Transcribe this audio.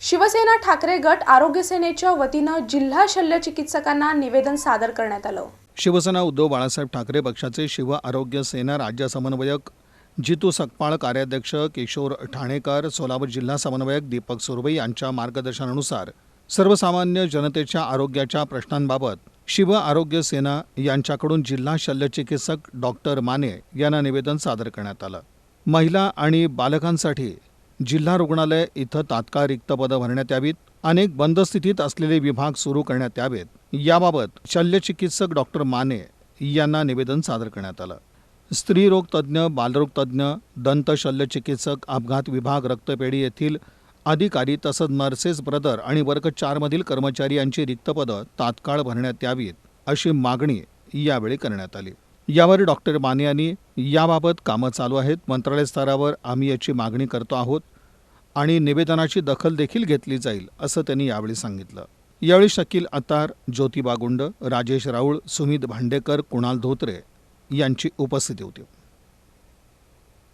शिवसेना ठाकरे गट आरोग्य सेनेच्या वतीनं जिल्हा शल्य चिकित्सकांना निवेदन सादर करण्यात आलं. शिवसेना उद्धव बाळासाहेब ठाकरे पक्षाचे शिव आरोग्य सेना राज्य समन्वयक जितू सकपाळ कार्याध्यक्ष किशोर ठाणेकर सोलापूर जिल्हा समन्वयक दीपक सुरवई यांच्या मार्गदर्शनानुसार सर्वसामान्य जनतेच्या आरोग्याच्या प्रश्नांबाबत शिव आरोग्य सेना यांच्याकडून जिल्हा शल्यचिकित्सक डॉक्टर माने यांना निवेदन सादर करण्यात आलं. महिला आणि बालकांसाठी जिल्हा रुग्णालय इथं तात्काळ रिक्त पदं भरण्यात यावीत. अनेक बंद स्थितीत असलेले विभाग सुरू करण्यात यावेत. याबाबत शल्यचिकित्सक डॉक्टर माने यांना निवेदन सादर करण्यात आलं. स्त्रीरोग तज्ज्ञ बालरोग तज्ज्ञ दंत शल्यचिकित्सक अपघात विभाग रक्तपेढी येथील अधिकारी तसंच नर्सेस ब्रदर आणि वर्ग चारमधील कर्मचारी यांची रिक्त पदं तात्काळ भरण्यात यावीत अशी मागणी यावेळी करण्यात आली. यावर डॉक्टर माने यांनी याबाबत कामं चालू आहेत. मंत्रालय स्तरावर आम्ही याची मागणी करतो आहोत आणि निवेदनाची दखल देखील घेतली जाईल असं त्यांनी यावेळी सांगितलं. यावेळी शकील अतार ज्योतिबा गुंड राजेश राऊळ सुमित भांडेकर कुणाल धोत्रे यांची उपस्थिती होती.